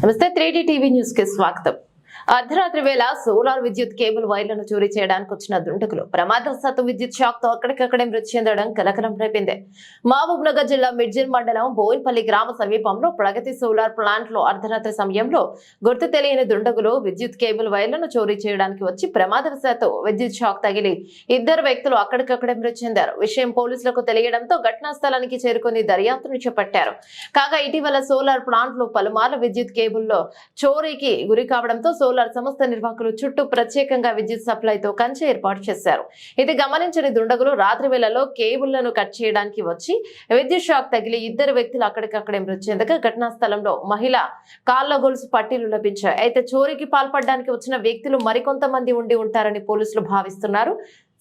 నమస్తే three TV news కి స్వాగతం అర్ధరాత్రి వేళ సోలార్ విద్యుత్ కేబుల్ వైర్లను చోరీ చేయడానికి వచ్చిన దుండగులు. ప్రమాదవశాత్తు విద్యుత్ షాక్తో అక్కడికక్కడే మృతి చెందడం కలకలం రేపింది. మహబూబ్ నగర్ జిల్లా మిడ్జిల్ మండలం బోయిన్పల్లి గ్రామ సమీపంలో ప్రగతి సోలార్ ప్లాంట్లో అర్ధరాత్రి సమయంలో గుర్తు తెలియని దుండగులు విద్యుత్ కేబుల్ వైర్లను చోరీ చేయడానికి వచ్చి ప్రమాదవశాత్తు విద్యుత్ షాక్ తగిలి ఇద్దరు వ్యక్తులు అక్కడికక్కడే మృతి చెందారు. విషయం పోలీసులకు తెలియడంతో ఘటనా స్థలానికి చేరుకుని దర్యాప్తును చేపట్టారు. కాగా ఇటీవల సోలార్ ప్లాంట్లో పలుమార్లు విద్యుత్ కేబుల్లో చోరీకి గురి కావడంతో సోలార్ సంస్థ నిర్వాహకులు చుట్టూ ప్రత్యేకంగా విద్యుత్ సప్లైతో కంచె ఏర్పాటు చేశారు. ఇది గమనించని దుండగులు రాత్రి వేళలో కేబుళ్ళను కట్ చేయడానికి వచ్చి విద్యుత్ షాక్ తగిలి ఇద్దరు వ్యక్తులు అక్కడికక్కడే మృతి చెందగా ఘటనా స్థలంలో మహిళ కాళ్ళ గొలుసు పట్టీలు లభించాయి. అయితే చోరీకి పాల్పడడానికి వచ్చిన వ్యక్తులు మరికొంతమంది ఉండి ఉంటారని పోలీసులు భావిస్తున్నారు.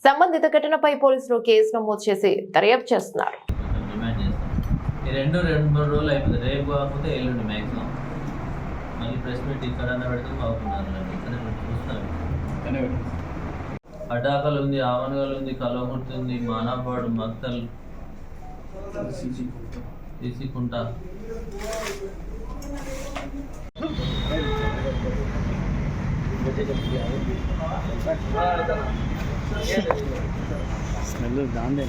సంబంధిత ఘటనపై పోలీసులు కేసు నమోదు చేసి దర్యాప్తు చేస్తున్నారు. రెండు రెండు మూడు రోజులు అయిపోతుంది రేపు కాకపోతే ఎల్లుండి మ్యాక్సిమం ప్రెస్ మీట్ ఇక్కడన్నా పెడితే బాగున్నారు ఇక్కడ చూస్తాం అడ్డాకలు ఉంది ఆవనగల్ ఉంది కలవకుర్తి ఉంది మానాపాడు మక్తల్ తీసికుంట స్మెల్ దాందే.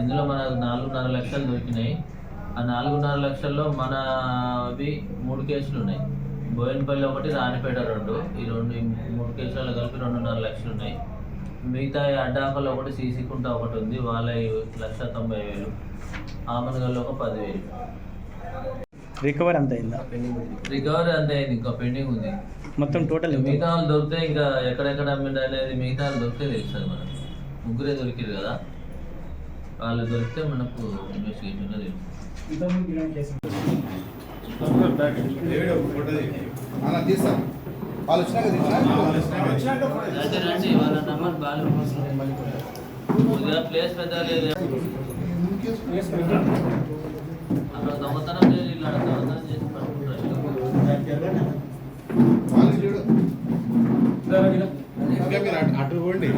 ఇందులో మనకు నాలుగున్నర లక్షలు దొరికినాయి. ఆ నాలుగున్నర లక్షల్లో మనవి మూడు కేసులు ఉన్నాయి. బోయినపల్లి ఒకటి రాణిపేట రెండు. ఈ రెండు మూడు కేసులలో కలిపి రెండున్నర లక్షలు ఉన్నాయి. మిగతా ఈ అడ్డాకల్లో ఒకటి సీసీ కుంట ఒకటి ఉంది. వాళ్ళ లక్ష తొంభై వేలు. ఆమనగల్లో ఒక పదివేలు. రికవర్ అంత అయిందా? రికవరీ అంతే అయింది. ఇంకా పెండింగ్ ఉంది. మొత్తం టోటల్? మిగతా వాళ్ళు దొరికితే ఇంకా ఎక్కడెక్కడ అమ్మిండు అనేది మిగతా వాళ్ళు దొరికితే తెలుస్తుంది మనకు ముగ్గురే దొరికారు కదా? వాళ్ళు దొరికితే మనకు ఇన్వెస్టిగేషన్ వాళ్ళు వచ్చినాక వాళ్ళ నంబర్ బాగా కొద్దిగా ప్లేస్ పెద్ద లేదు. అక్కడ దొంగతనం లేదు ఇలా దొంగతనం చేసి పట్టుకుంటారు అటు పోండి.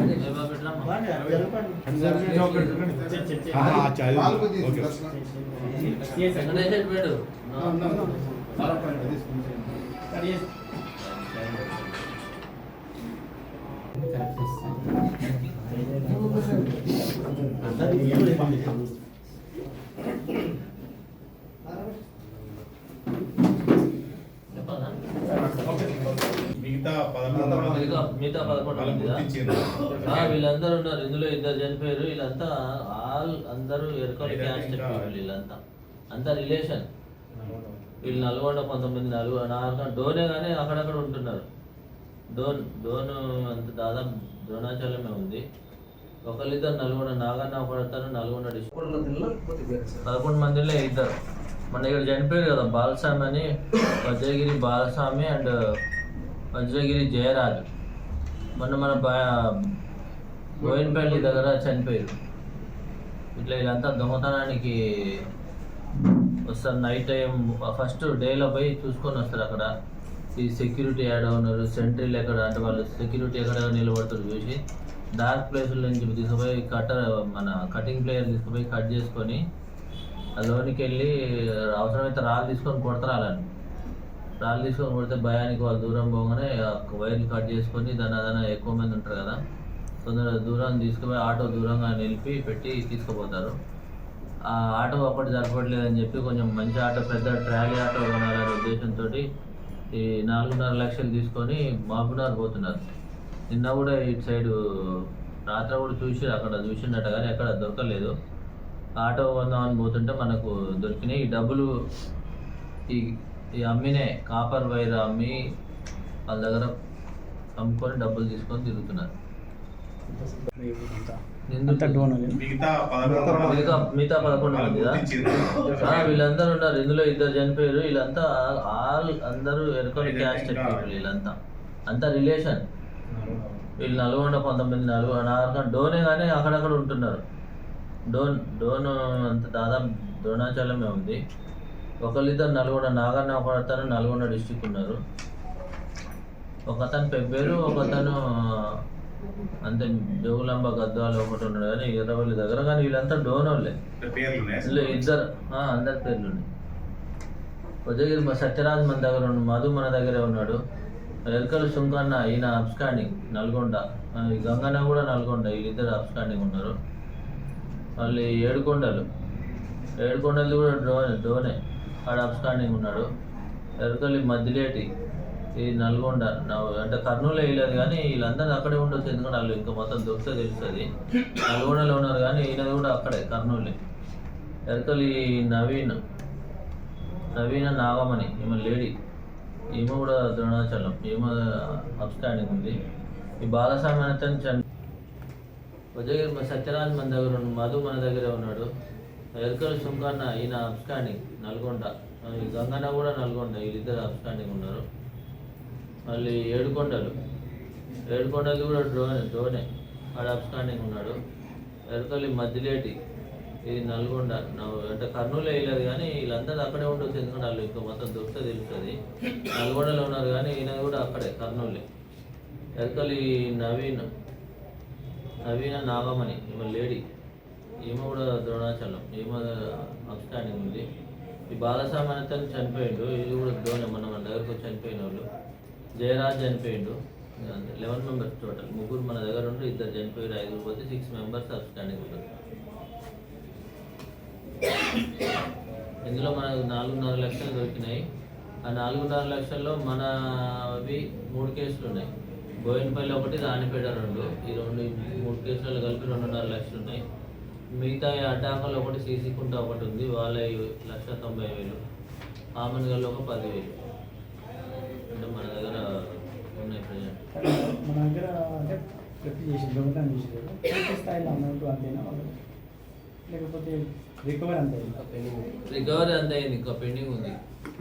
మిగతా పదకొండు మిగతా మిగతా పదకొండు వీళ్ళందరూ ఉన్నారు. ఇందులో ఇద్దరు చనిపోయారు. వీళ్ళంతా ఆల్ అందరూ ఎరకల క్యాస్ట్ వీళ్ళంతా. అంతా రిలేషన్. వీళ్ళు నల్గొండ కొంతమంది నల్గొండ నాలుగు డోనే కానీ అక్కడక్కడ ఉంటున్నారు. డోన్ డోన్ అంత దాదాపు ద్రోణాచలమే ఉంది. ఒకళ్ళిద్దరు నల్గొండ నాగన్న ఒకడతారు నల్గొండ డిస్ట్రిక్ట్ పదకొండు మందిలో ఇద్దరు. మన ఇక్కడ చనిపోయారు కదా బాలస్వామి అని వజ్రగిరి బాలస్వామి అండ్ వజ్రగిరి జయరాజు. మొన్న మన బా బోయినపల్లి దగ్గర చనిపోయారు. ఇట్లా వీళ్ళంతా దొంగతనానికి వస్తారు. నైట్ టైం ఫస్ట్ డేలో పోయి చూసుకొని వస్తారు అక్కడ. ఈ సెక్యూరిటీ యాడ్ ఉన్నారు సెంట్రీలు ఎక్కడ అంటే వాళ్ళు సెక్యూరిటీ ఎక్కడ నిలబడతారు చూసి. డార్క్ ప్లేసుల నుంచి తీసుకుపోయి కట్టర్ మన కటింగ్ ప్లేయర్ తీసుకుపోయి కట్ చేసుకొని ఆ లోనికి వెళ్ళి అవసరమైతే రాళ్ళు తీసుకొని కొడతారు వాళ్ళని రాళ్ళు తీసుకొని కొడితే భయానికి వాళ్ళు దూరం పోగానే వైర్లు కట్ చేసుకొని దాని అదన ఎక్కువ మంది ఉంటారు కదా. తొందరగా దూరం తీసుకుపోయి ఆటో దూరంగా నిలిపి పెట్టి తీసుకుపోతారు. ఆ ఆటో అప్పటి సరిపడలేదని చెప్పి కొంచెం మంచి ఆటో పెద్ద ట్రాలీ ఆటో కొనాలనే ఉద్దేశంతో ఈ నాలుగున్నర లక్షలు తీసుకొని మహబూబ్నగర్ పోతున్నారు. నిన్న కూడా ఇటు సైడు రాత్రి కూడా చూసి అక్కడ చూసిండట కానీ ఎక్కడ దొరకలేదు. ఆటో కొందామని పోతుంటే మనకు దొరికినాయి. ఈ డబ్బులు ఈ ఈ అమ్మినే కాపర్ వైర్ అమ్మి వాళ్ళ దగ్గర అమ్ముకొని డబ్బులు తీసుకొని తిరుగుతున్నారు అంతా నిందితులు. అంతా డోన్ అది మిగతా పదకొండు మిగతా. ఆ, వీళ్ళందరూ ఉన్నారు. ఇందులో ఇద్దరు చనిపోయారు. వీళ్ళంతా ఆల్ అందరూ ఎరకొని క్యాస్ట్ వీళ్ళంతా. అంతా రిలేషన్ వీళ్ళు నల్గొండ కొంతమంది నల్గొండ నాగరికం డోనే కానీ అక్కడక్కడ ఉంటున్నారు. డోన్ డోన్ అంత దాదాపు ద్రోణాచలమే ఉంది. ఒకళ్ళిద్దరు నల్గొండ నాగన్న ఒకతను నల్గొండ డిస్టిక్ ఉన్నారు. ఒకతను పెబ్బేరు ఒకతను అంతే జోగులాంబ గద్వాలు ఒకటి ఉన్నాడు కానీ ఇరవై దగ్గర కానీ వీళ్ళంతా డోన్ వాళ్ళే ఇద్దరు ఆ, అందరి పేర్లు ఉన్నాయి ఉదయగిరి మా సత్యరాజ్ మన దగ్గర ఉన్నాడు మధు మన దగ్గరే ఉన్నాడు. ఎరకల సుంకన్న ఈయన అబ్స్కాండింగ్ నల్గొండ. గంగన్న కూడా నల్గొండ వీళ్ళిద్దరు అబ్స్కాండింగ్ ఉన్నారు. మళ్ళీ ఏడుకొండలు. ఏడుకొండలు కూడా డోనే డోనే. ఆడ అబ్స్కాండింగ్ ఉన్నాడు. ఎరకలి మద్దిలేటి. ఈ నల్గొండ అంటే కర్నూలు వేయలేదు కానీ వీళ్ళందరూ అక్కడే ఉండొచ్చు ఎందుకంటే వాళ్ళు ఇంకా మొత్తం దొరికితే తెలుస్తుంది. నల్గొండలో ఉన్నారు కానీ ఈయన కూడా అక్కడే కర్నూలే. ఎరకలి నవీన్ నవీన నాగమణి ఈమె లేడీ. ఈమె కూడా ద్రోణాచలం ఈమె అప్స్టాండింగ్ ఉంది. ఈ బాలస్వామి అతను చండి ఉదయగిరి సత్యనారాయణ మన దగ్గర మధు మన దగ్గరే ఉన్నాడు. ఎరకలు సుంకన్న ఈయన అప్స్టాండింగ్ నల్గొండ. ఈ గంగన్న కూడా నల్గొండ వీళ్ళిద్దరు అప్స్టాండింగ్ ఉన్నారు. మళ్ళీ ఏడుకొండలు ఏడుకొండలు కూడా డ్రోనే డ్రోనే. ఆడ అప్స్టాండింగ్ ఉన్నాడు. ఎరకలి మధ్యలేటి. ఇది నల్గొండ. అంటే కర్నూలు వేయలేదు కానీ వీళ్ళందరూ అక్కడే ఉండొచ్చు ఎందుకంటే వాళ్ళు ఇంకా మొత్తం దొరికితే తెలుస్తుంది. నల్గొండలో ఉన్నారు కానీ ఈయన కూడా అక్కడే కర్నూలే. ఎరకలి నవీన్ నవీన నాగమణి ఈమె లేడీ. ఈమె కూడా ద్రోణాచలం. ఈమె అప్స్టాండింగ్ ఉంది. ఈ బాలస్వామి చనిపోయిండు. ఇది కూడా ద్రోణ మన మన దగ్గరకు చనిపోయిన వాళ్ళు జయరాజ్ చనిపోయిండు. లెవెన్ మెంబర్స్ టోటల్ ముగ్గురు మన దగ్గర ఉండి ఇద్దరు చనిపోయారు ఐదుగురు పోతే సిక్స్ మెంబర్స్ అప్స్టాండింగ్ ఉంటారు ఇందులో మనకు నాలుగున్నర లక్షలు దొరికినాయి. ఆ నాలుగున్నర లక్షల్లో మనవి మూడు కేసులు ఉన్నాయి. బోయినపల్లి ఒకటి రాణిపేట రెండు. ఈ రెండు మూడు కేసులలో కలిపి రెండున్నర లక్షలు ఉన్నాయి. మిగతా ఈ ఒకటి సీసీ కుంట ఒకటి ఉంది. వాళ్ళ లక్ష తొంభై వేలు. ఆమెన్గల్లో ఒక పదివేలు అంటే మన దగ్గర ఉన్నాయి ప్రజెంట్ మన దగ్గర అంటే ప్రతి చేసేది స్థాయిలో అమౌంట్ అంతేనా వాళ్ళు? లేకపోతే రికవర్ అంతే రికవరీ అంత అయింది ఇంకా పెండింగ్ ఉంది.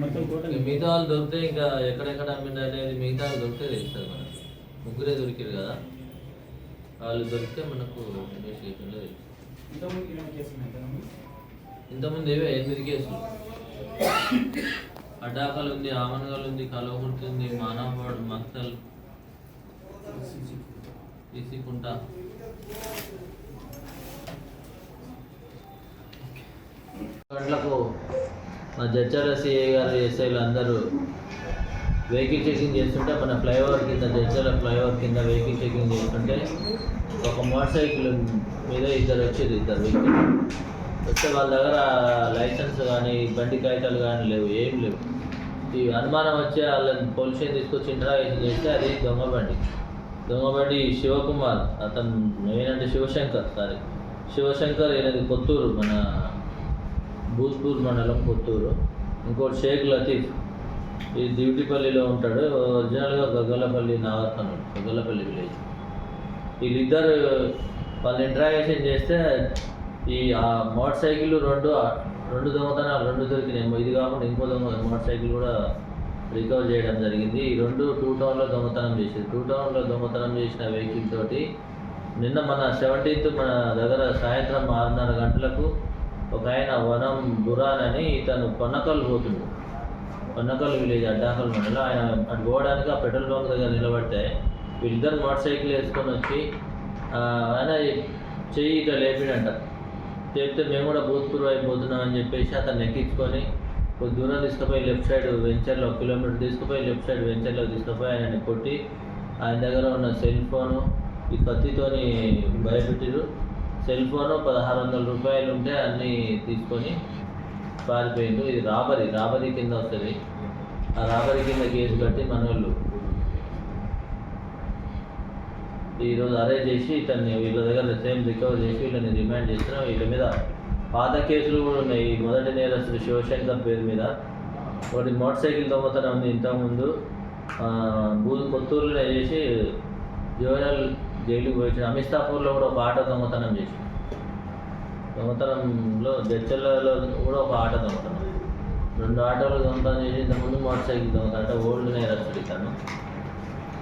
మొత్తం టోటల్ మిగతా వాళ్ళు దొరికితే ఇంకా ఎక్కడెక్కడ అమ్మిండు అనేది మిగతా వాళ్ళు దొరికితే తెలుస్తుంది మనకు. ముగ్గురే దొరికారు కదా. వాళ్ళు దొరికితే మనకు ఇన్వెస్టిగేషన్లో తెలుస్తుంది ఇంతకుముందు ఏవో ఎనిమిది కేసులు. అడ్డాకలు ఉంది ఆమన్గల్ ఉంది కలవకుర్తి ఉంది మానవవాడు మక్తల్ తీసుకుంటా. గంటలకు మా జడ్చర్ల సిఐ గారు ఎస్ఐలు అందరూ వెహికల్ చెకింగ్ చేస్తుంటే మన ఫ్లైఓవర్ కింద జడ్చర్ల ఫ్లైఓవర్ కింద వెహికల్ చెకింగ్ చేస్తుంటే ఒక మోటార్ సైకిల్ మీద ఇద్దరు వచ్చేది ఇద్దరు వెహికల్ వస్తే వాళ్ళ దగ్గర లైసెన్స్ కానీ బండి కాగితాలు కానీ లేవు ఏం లేవు. ఈ అనుమానం వచ్చి వాళ్ళని పోలీసులు తీసుకొచ్చిండ్రా ఇది చేస్తే అది దొంగ బండి. దొంగబడి శివకుమార్ అతను ఏంటంటే శివశంకర్ సారీ శివశంకర్ ఈయనది కొత్తూరు మన భూత్పూర్ మండలం కొత్తూరు. ఇంకోటి షేక్ లతీఫ్. ఈ దివిటిపల్లిలో ఉంటాడు. ఒరిజినల్గా గగ్గలపల్లి నాగతను గగ్గలపల్లి విలేజ్. వీళ్ళిద్దరు వాళ్ళు ఇంట్రాగేషన్ చేస్తే ఈ ఆ మోటార్ సైకిల్ రెండు రెండు దొంగతనాలు రెండు దొరికినాయి. ఇది కాకుండా ఇంకో దొంగ మోటార్ సైకిల్ కూడా రికవర్ చేయడం జరిగింది. ఈ రెండు టూ టౌన్లో దొంగతనం చేసింది టూ టౌన్లో దొంగతనం చేసిన వెహికల్ తోటి నిన్న మన సెవెంటీన్త్ మన దగ్గర సాయంత్రం ఆరున్నర గంటలకు ఒక ఆయన వనం బురాన్ అని ఇతను పొన్నకల్ పోతుండు. పొన్నకల్ విలేజ్ అడ్డాకల్ మండలం. ఆయన అటు పోవడానికి ఆ పెట్రోల్ బంక్ దగ్గర నిలబడితే వీళ్ళిద్దరు మోటార్ సైకిల్ వేసుకొని వచ్చి ఆయన చెయ్యి ఇట్లా లేపిడంట. చెప్తే మేము కూడా భూత్పూర్వ అయిపోతున్నాం అని చెప్పేసి అతను ఎక్కించుకొని కొద్ది దూరం తీసుకుపోయి లెఫ్ట్ సైడ్ వెంచర్లో కిలోమీటర్ తీసుకుపోయి లెఫ్ట్ సైడ్ వెంచర్లో తీసుకుపోయి ఆయన కొట్టి ఆయన దగ్గర ఉన్న సెల్ ఫోను ఈ కత్తితోని భయపెట్టిరు సెల్ ఫోను పదహారు వందల రూపాయలు ఉంటే అన్నీ తీసుకొని పారిపోయిండు ఇది రాబరీ రాబరీ కింద వస్తుంది. ఆ రాబరీ కింద కేసు కట్టి మన వాళ్ళు ఈరోజు అరెస్ట్ చేసి ఇతన్ని వీళ్ళ దగ్గర సేమ్ రికవర్ చేసి వీళ్ళని రిమాండ్ చేస్తున్నాం. వీళ్ళ మీద పాత కేసులు కూడా ఉన్నాయి. మొదటి నేరస్తుడు శివశంకర్ పేరు మీద. ఒకటి మోటార్ సైకిల్ దొంగతనం ఉంది ఇంతకుముందు. ఆ, భూ కొత్తూరులో చేసి జోనల్ జైలుకు పోయి అమిస్తాపూర్లో కూడా ఒక ఆటో దొంగతనం చేసి. దొంగతనంలో జడ్చర్లలో కూడా ఒక ఆటో దొంగతనం. రెండు ఆటోలు దొంగతనం చేసి ఇంతకుముందు మోటార్ సైకిల్ దొంగతనం. అంటే ఓల్డ్ నేరస్తుడు ఇతను.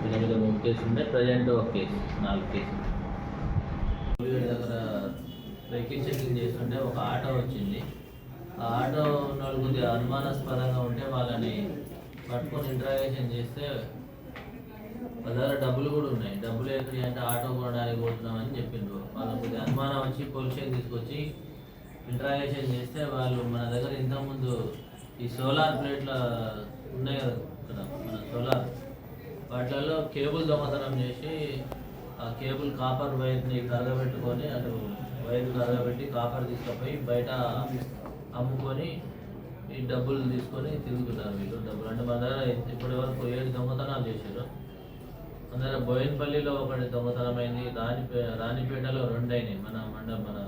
దీని మీద మూడు కేసులు ఉన్నాయి. ప్రజెంట్ ఒక కేసు నాలుగు కేసులు. దగ్గర వెహికల్ చెకింగ్ చేస్తుంటే ఒక ఆటో వచ్చింది. ఆ ఆటో ఉన్న వాళ్ళు కొద్దిగా అనుమానాస్పదంగా ఉంటే వాళ్ళని పట్టుకొని ఇంట్రాగేషన్ చేస్తే వాళ్ళ దగ్గర డబ్బులు కూడా ఉన్నాయి. డబ్బులు ఎక్కడి అంటే ఆటో కొనడానికి పోతున్నామని చెప్పిండ్రు. వాళ్ళకి కొద్దిగా అనుమానం వచ్చి పోలీసులకు తీసుకొచ్చి ఇంట్రాగేషన్ చేస్తే వాళ్ళు మన దగ్గర ఇంతకుముందు ఈ సోలార్ ప్లేట్ల ఉన్నాయి కదా ఇక్కడ మన సోలార్. వాటిలలో కేబుల్ దొంగతనం చేసి ఆ కేబుల్ కాపర్ వైర్ని కరగబెట్టుకొని అటు వైర్ కరగబెట్టి కాపర్ తీసుకుపోయి బయట అమ్ముకొని ఈ డబ్బులు తీసుకొని తిరుగుతున్నారు వీళ్ళు. డబ్బులు అంటే మన దగ్గర ఇప్పటి వరకు ఏడు దొంగతనాలు చేశారు. మన దగ్గర బోయినపల్లిలో ఒకటి దొంగతనమైంది. రాణిపే రాణిపేటలో రెండు అయినాయి మన మండ మన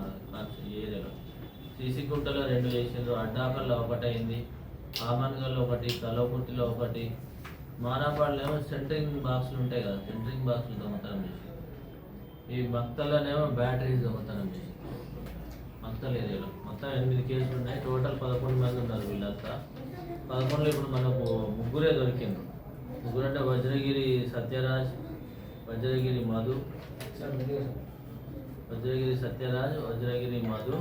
ఏరియాలో. సీసీకుంటలో రెండు చేసిండ్రు. అడ్డాకల్లో ఒకటి అయింది. ఆమన్గల్లో ఒకటి కలవకుర్తిలో ఒకటి. మానాపాడులో ఏమో సెంటరింగ్ బాక్సులు ఉంటాయి కదా. సెంటరింగ్ బాక్సులు దొంగతనం చేసి ఈ మక్తల్లోనేమో బ్యాటరీస్ దొంగతనం చేసి ఏరియాలో మొత్తం ఎనిమిది కేసులు ఉన్నాయి. టోటల్ పదకొండు మంది ఉన్నారు వీళ్ళంతా. పదకొండులో ఇప్పుడు మనకు ముగ్గురే దొరికిండ్రు. ముగ్గురు అంటే వజ్రగిరి సత్యరాజ్ వజ్రగిరి మధు. వజ్రగిరి సత్యరాజ్ వజ్రగిరి మధు.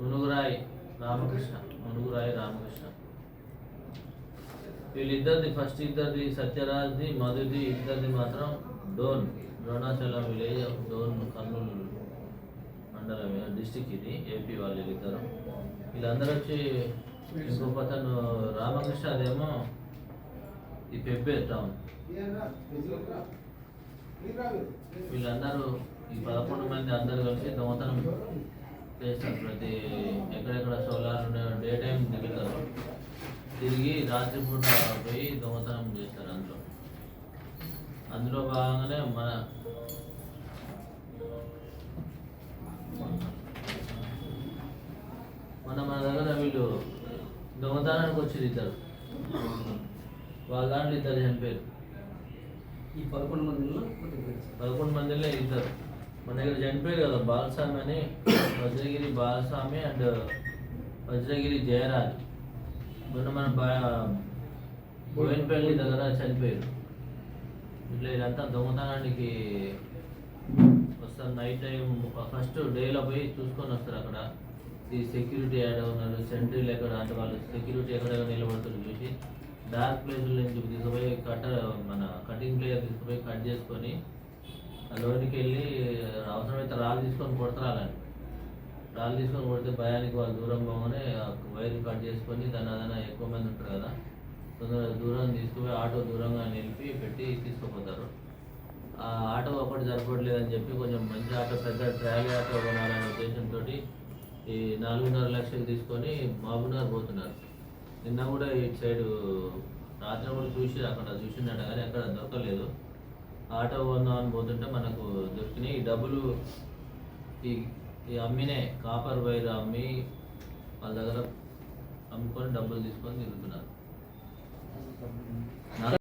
మునుగురాయ్ రామకృష్ణ. మునుగురాయ్ రామకృష్ణ. వీళ్ళిద్దరిది ఫస్ట్ ఇద్దరిది సత్యరాజ్ది మధుది ఇద్దరిది మాత్రం డోన్ ద్రోణాచలం విలేజ్ డోన్ కర్నూలు మండలం డిస్టిక్ ఇది ఏపీ వాళ్ళు ఇద్దరు వీళ్ళందరూ వచ్చి ఇంకొక అతను రామకృష్ణ అదేమో ఈ పెబ్బే టౌన్ వీళ్ళందరూ ఈ పదకొండు మంది అందరు కలిసి దొంగతనం చేస్తారు. ప్రతి ఎక్కడెక్కడ సోలార్ ఉన్నాయో డే టైం తిరుగుతారు తిరిగి రాత్రిపూట పోయి దొంగతనం చేస్తారు అందులో. అందులో భాగంగానే మన మన మన దగ్గర వీళ్ళు దొంగతనానికి వచ్చి ఇద్దరు. వాళ్ళ దాంట్లో ఇద్దరు చనిపోయారు ఈ పదకొండు మందిలో. పదకొండు మందిలో ఇద్దరు. మన దగ్గర చనిపోయారు కదా బాలస్వామి అని వజ్రగిరి బాలస్వామి అండ్ వజ్రగిరి జయరాజ్. మొన్న మన బా- బోయినపల్లి దగ్గర చనిపోయారు. ఇట్లా ఇదంతా దొంగతనానికి వస్తారు. నైట్ టైం ఫస్ట్ డేలో పోయి చూసుకొని వస్తారు అక్కడ. ఈ సెక్యూరిటీ యాడ్ ఉన్నారు సెంట్రీలు ఎక్కడ అంటే వాళ్ళు సెక్యూరిటీ ఎక్కడ నిలబడుతున్నారు చూసి. డార్క్ ప్లేసుల నుంచి తీసుకుపోయి కట్టర్ మన కటింగ్ ప్లేయర్ తీసుకుపోయి కట్ చేసుకొని ఆ లోనికి వెళ్ళి అవసరమైతే రాళ్ళు తీసుకొని కొడతారాలని రాళ్ళు తీసుకొని కొడితే భయానికి వాళ్ళు దూరం పోగానే వైర్ కట్ చేసుకొని దాని అదన ఎక్కువ మంది ఉంటారు కదా. తొందరగా దూరం తీసుకుపోయి ఆటో దూరంగా నిలిపి పెట్టి తీసుకుపోతారు. ఆ ఆటో ఒకటి సరిపడలేదని చెప్పి కొంచెం మంచి ఆటో పెద్ద ట్రాలీ ఆటో కొనాలనే ఉద్దేశంతో ఈ నాలుగున్నర లక్షలు తీసుకొని మహబూబ్నగర్ పోతున్నారు. నిన్న కూడా ఇటు సైడ్ రాత్రి కూడా చూసి అక్కడ చూసిందట కానీ అక్కడ దొరకలేదు. ఆటో కొందాం అని పోతుంటే మనకు దొరికినాయి. ఈ డబ్బులు ఈ ఈ అమ్మినే కాపర్ వైర్ అమ్మి వాళ్ళ దగ్గర అమ్ముకొని డబ్బులు తీసుకొని తిరుగుతున్నారు.